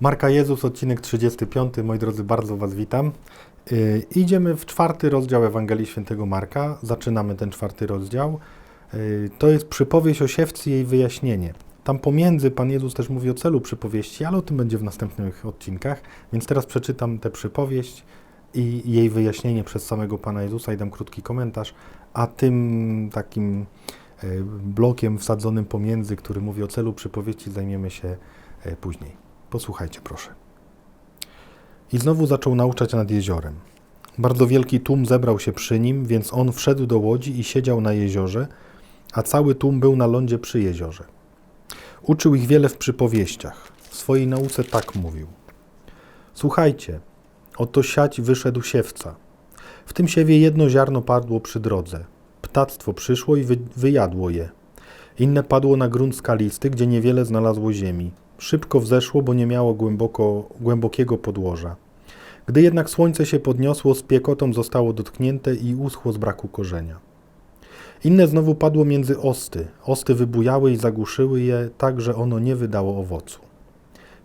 Marka Jezus, odcinek 35. Moi drodzy, bardzo Was witam. Yy, idziemy w czwarty rozdział Ewangelii Świętego Marka. Zaczynamy ten czwarty rozdział. Yy, to jest przypowieść o siewcy i jej wyjaśnienie. Tam pomiędzy Pan Jezus też mówi o celu przypowieści, ale o tym będzie w następnych odcinkach. Więc teraz przeczytam tę przypowieść i jej wyjaśnienie przez samego Pana Jezusa i dam krótki komentarz, a tym takim yy, blokiem wsadzonym pomiędzy, który mówi o celu przypowieści, zajmiemy się yy, później. Posłuchajcie, proszę. I znowu zaczął nauczać nad jeziorem. Bardzo wielki tłum zebrał się przy nim, więc on wszedł do łodzi i siedział na jeziorze, a cały tłum był na lądzie przy jeziorze. Uczył ich wiele w przypowieściach. W swojej nauce tak mówił. Słuchajcie, oto siać wyszedł siewca. W tym siewie jedno ziarno padło przy drodze. Ptactwo przyszło i wy, wyjadło je. Inne padło na grunt skalisty, gdzie niewiele znalazło ziemi. Szybko wzeszło, bo nie miało głęboko, głębokiego podłoża. Gdy jednak słońce się podniosło, z piekotą zostało dotknięte i uschło z braku korzenia. Inne znowu padło między osty. Osty wybujały i zagłuszyły je tak, że ono nie wydało owocu.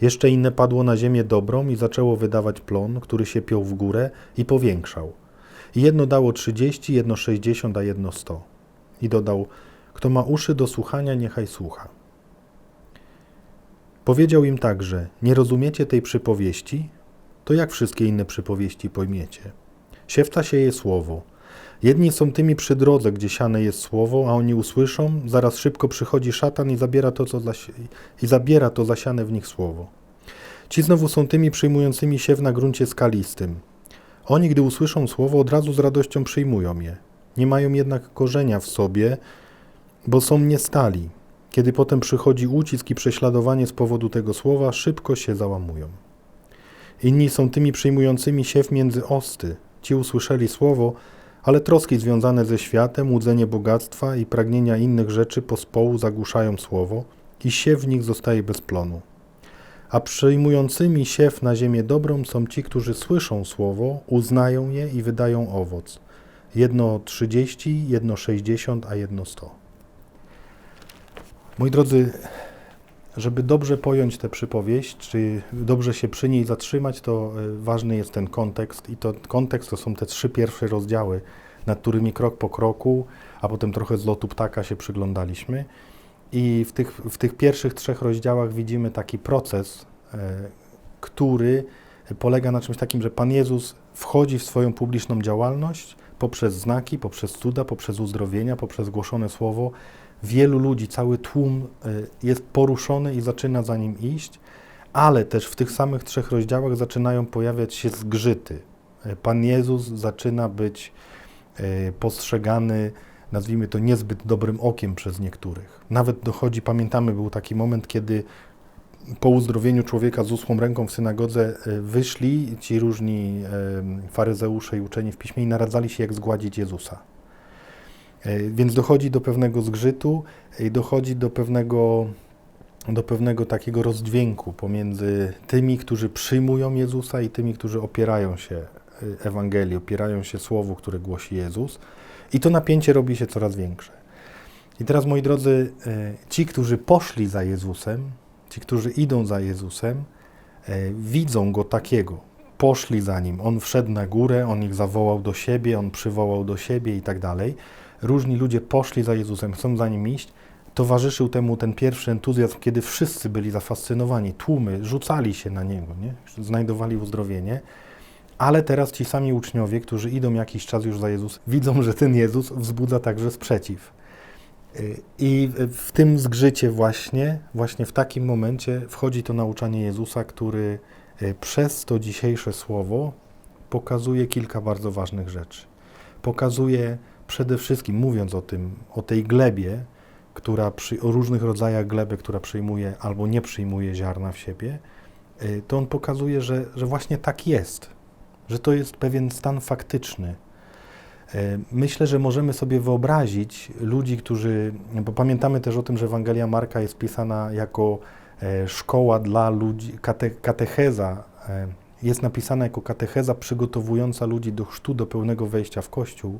Jeszcze inne padło na ziemię dobrą i zaczęło wydawać plon, który się piął w górę i powiększał. I jedno dało trzydzieści, jedno sześćdziesiąt, a jedno sto. I dodał, kto ma uszy do słuchania, niechaj słucha. Powiedział im także: Nie rozumiecie tej przypowieści? To jak wszystkie inne przypowieści pojmiecie? Siewca sieje słowo. Jedni są tymi przy drodze, gdzie siane jest słowo, a oni usłyszą, zaraz szybko przychodzi szatan i zabiera to, co zasi- i zabiera to zasiane w nich słowo. Ci znowu są tymi przyjmującymi siew na gruncie skalistym. Oni, gdy usłyszą słowo, od razu z radością przyjmują je. Nie mają jednak korzenia w sobie, bo są niestali. Kiedy potem przychodzi ucisk i prześladowanie z powodu tego słowa, szybko się załamują. Inni są tymi przyjmującymi siew między osty. Ci usłyszeli słowo, ale troski związane ze światem, łudzenie bogactwa i pragnienia innych rzeczy pospołu zagłuszają słowo i siew w nich zostaje bez plonu. A przyjmującymi siew na ziemię dobrą są ci, którzy słyszą słowo, uznają je i wydają owoc. Jedno trzydzieści, jedno sześćdziesiąt, a jedno sto. Moi drodzy, żeby dobrze pojąć tę przypowieść, czy dobrze się przy niej zatrzymać, to e, ważny jest ten kontekst. I to kontekst to są te trzy pierwsze rozdziały, nad którymi krok po kroku, a potem trochę z lotu ptaka się przyglądaliśmy. I w tych, w tych pierwszych trzech rozdziałach widzimy taki proces, e, który polega na czymś takim, że Pan Jezus wchodzi w swoją publiczną działalność poprzez znaki, poprzez cuda, poprzez uzdrowienia, poprzez głoszone słowo wielu ludzi, cały tłum e, jest poruszony i zaczyna za nim iść, ale też w tych samych trzech rozdziałach zaczynają pojawiać się zgrzyty. E, Pan Jezus zaczyna być e, postrzegany, nazwijmy to, niezbyt dobrym okiem przez niektórych. Nawet dochodzi, pamiętamy, był taki moment, kiedy po uzdrowieniu człowieka z uschłą ręką w synagodze wyszli ci różni faryzeusze i uczeni w piśmie i naradzali się, jak zgładzić Jezusa. E, więc dochodzi do pewnego zgrzytu i dochodzi do pewnego, do pewnego takiego rozdźwięku pomiędzy tymi, którzy przyjmują Jezusa i tymi, którzy opierają się e, Ewangelii, opierają się Słowu, które głosi Jezus. I to napięcie robi się coraz większe. I teraz, moi drodzy, e, ci, którzy poszli za Jezusem, ci, którzy idą za Jezusem, widzą Go takiego. Poszli za Nim. On wszedł na górę, On ich zawołał do siebie, On przywołał do siebie i tak dalej różni ludzie poszli za Jezusem, chcą za nim iść, towarzyszył temu ten pierwszy entuzjazm, kiedy wszyscy byli zafascynowani, tłumy rzucali się na niego, nie? znajdowali uzdrowienie. Ale teraz ci sami uczniowie, którzy idą jakiś czas już za Jezusem, widzą, że ten Jezus wzbudza także sprzeciw. I w tym zgrzycie właśnie, właśnie w takim momencie wchodzi to nauczanie Jezusa, który e, przez to dzisiejsze słowo pokazuje kilka bardzo ważnych rzeczy. Pokazuje przede wszystkim mówiąc o tym, o tej glebie, która przy, o różnych rodzajach gleby, która przyjmuje albo nie przyjmuje ziarna w siebie, y, to on pokazuje, że, że właśnie tak jest, że to jest pewien stan faktyczny. Y, myślę, że możemy sobie wyobrazić ludzi, którzy, bo pamiętamy też o tym, że Ewangelia Marka jest pisana jako e, szkoła dla ludzi, kate, katecheza, e, jest napisana jako katecheza przygotowująca ludzi do chrztu, do pełnego wejścia w Kościół.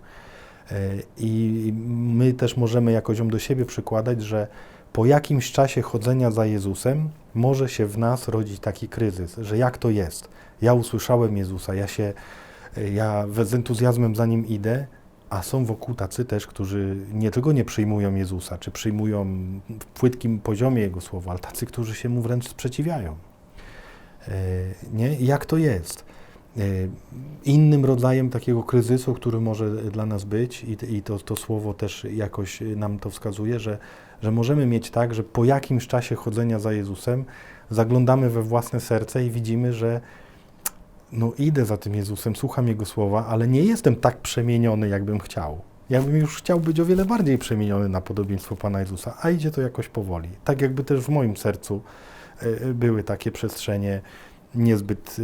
E, I my też możemy jakoś ją do siebie przykładać, że po jakimś czasie chodzenia za Jezusem może się w nas rodzić taki kryzys, że jak to jest? Ja usłyszałem Jezusa, ja się, ja z entuzjazmem za nim idę, a są wokół tacy też, którzy nie tylko nie przyjmują Jezusa, czy przyjmują w płytkim poziomie Jego słowa, ale tacy, którzy się Mu wręcz sprzeciwiają. E, nie? Jak to jest? E, innym rodzajem takiego kryzysu, który może dla nas być, i, to, to słowo też jakoś nam to wskazuje, że, że możemy mieć tak, że po jakimś czasie chodzenia za Jezusem zaglądamy we własne serce i widzimy, że no idę za tym Jezusem, słucham Jego słowa, ale nie jestem tak przemieniony, jakbym chciał. Ja bym już chciał być o wiele bardziej przemieniony na podobieństwo Pana Jezusa, a idzie to jakoś powoli. Tak jakby też w moim sercu e, były takie przestrzenie niezbyt, e,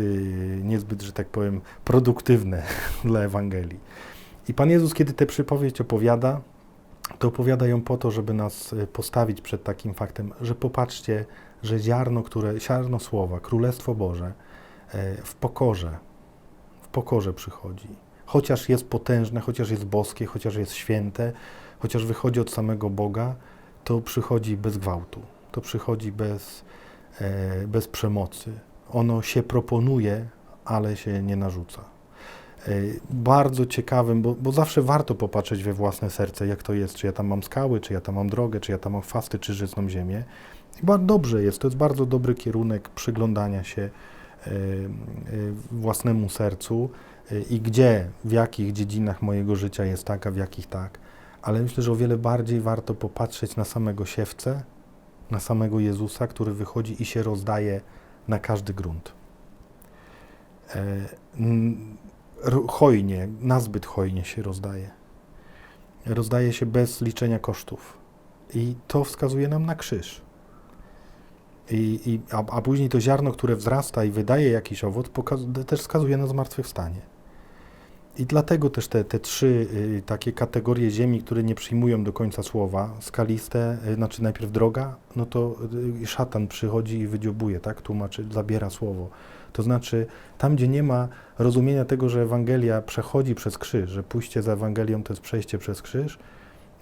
niezbyt, że tak powiem, produktywne dla Ewangelii. I Pan Jezus, kiedy tę przypowieść opowiada, to opowiada ją po to, żeby nas e, postawić przed takim faktem, że popatrzcie, że ziarno, które, ziarno słowa, Królestwo Boże, E, w pokorze, w pokorze przychodzi. Chociaż jest potężne, chociaż jest boskie, chociaż jest święte, chociaż wychodzi od samego Boga, to przychodzi bez gwałtu, to przychodzi bez, e, bez przemocy. Ono się proponuje, ale się nie narzuca. E, bardzo ciekawym, bo, bo zawsze warto popatrzeć we własne serce, jak to jest, czy ja tam mam skały, czy ja tam mam drogę, czy ja tam mam fasty, czy żyzną ziemię. I bardzo dobrze jest, to jest bardzo dobry kierunek przyglądania się Y, y, własnemu sercu i gdzie, w jakich dziedzinach mojego życia jest tak, a w jakich tak. Ale myślę, że o wiele bardziej warto popatrzeć na samego siewcę, na samego Jezusa, który wychodzi i się rozdaje na każdy grunt. E, hojnie, nazbyt hojnie się rozdaje. Rozdaje się bez liczenia kosztów. I to wskazuje nam na krzyż. I, i, a, a później to ziarno, które wzrasta i wydaje jakiś owoc, też wskazuje na zmartwychwstanie. I dlatego też te, te trzy y, takie kategorie ziemi, które nie przyjmują do końca słowa, skaliste, y, znaczy najpierw droga, no to y, szatan przychodzi i wydziobuje, tak, tłumaczy, zabiera słowo. To znaczy, tam gdzie nie ma rozumienia tego, że Ewangelia przechodzi przez krzyż, że pójście za Ewangelią to jest przejście przez krzyż,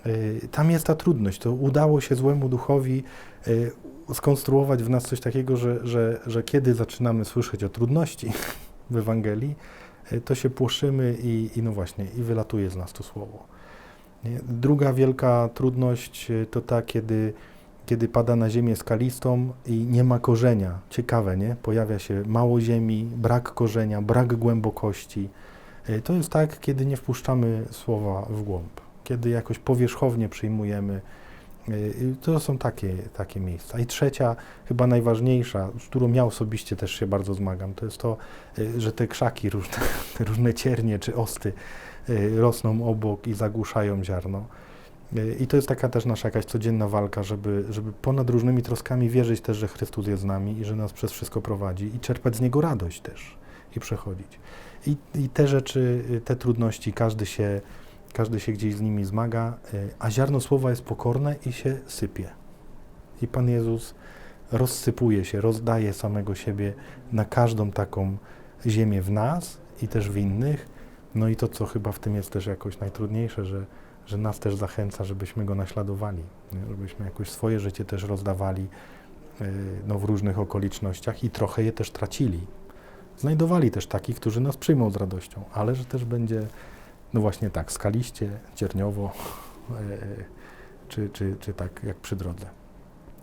y, tam jest ta trudność. To udało się złemu duchowi y, skonstruować w nas coś takiego, że, że, że kiedy zaczynamy słyszeć o trudności w Ewangelii, to się płoszymy i, i no właśnie, i wylatuje z nas to słowo. Nie? Druga wielka trudność e, to ta, kiedy, kiedy pada na ziemię skalistą i nie ma korzenia. Ciekawe, nie? Pojawia się mało ziemi, brak korzenia, brak głębokości. E, to jest tak, kiedy nie wpuszczamy słowa w głąb, kiedy jakoś powierzchownie przyjmujemy to są takie, takie miejsca. I trzecia, chyba najważniejsza, z którą ja osobiście też się bardzo zmagam, to jest to, y, że te krzaki różne, różne ciernie czy osty y, rosną obok i zagłuszają ziarno. I to jest taka też nasza jakaś codzienna walka, żeby, żeby ponad różnymi troskami wierzyć też, że Chrystus jest z nami i że nas przez wszystko prowadzi i czerpać z Niego radość też i przechodzić. I, i te rzeczy, te trudności, każdy się każdy się gdzieś z nimi zmaga, y, a ziarno słowa jest pokorne i się sypie. I Pan Jezus rozsypuje się, rozdaje samego siebie na każdą taką ziemię w nas i też w innych. No i to, co chyba w tym jest też jakoś najtrudniejsze, że, że nas też zachęca, żebyśmy go naśladowali, żebyśmy jakoś swoje życie też rozdawali y, no, w różnych okolicznościach i trochę je też tracili. Znajdowali też takich, którzy nas przyjmą z radością, ale że też będzie no właśnie tak, skaliście, cierniowo, e, czy, czy, czy tak jak przy drodze.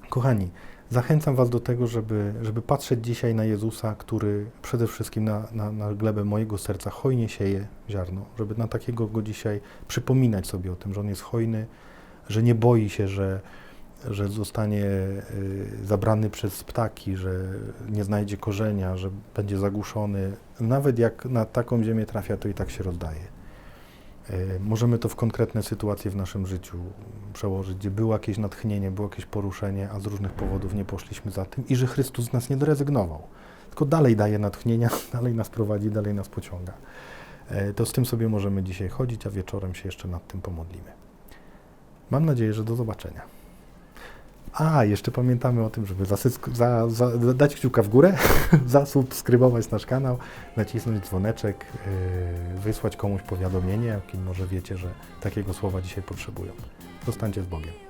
Kochani, zachęcam Was do tego, żeby, żeby patrzeć dzisiaj na Jezusa, który przede wszystkim na, na, na glebę mojego serca hojnie sieje ziarno, żeby na takiego go dzisiaj przypominać sobie o tym, że On jest hojny, że nie boi się, że, że zostanie y, zabrany przez ptaki, że nie znajdzie korzenia, że będzie zagłuszony. Nawet jak na taką ziemię trafia, to i tak się rozdaje. E, możemy to w konkretne sytuacje w naszym życiu przełożyć, gdzie było jakieś natchnienie, było jakieś poruszenie, a z różnych powodów nie poszliśmy za tym i że Chrystus z nas nie zrezygnował, tylko dalej daje natchnienia, dalej nas prowadzi, dalej nas pociąga. E, to z tym sobie możemy dzisiaj chodzić, a wieczorem się jeszcze nad tym pomodlimy. Mam nadzieję, że do zobaczenia. A, jeszcze pamiętamy o tym, żeby za, za, dać kciuka w górę, zasubskrybować nasz kanał, nacisnąć dzwoneczek, yy, wysłać komuś powiadomienie, kim może wiecie, że takiego słowa dzisiaj potrzebują. Zostańcie z Bogiem.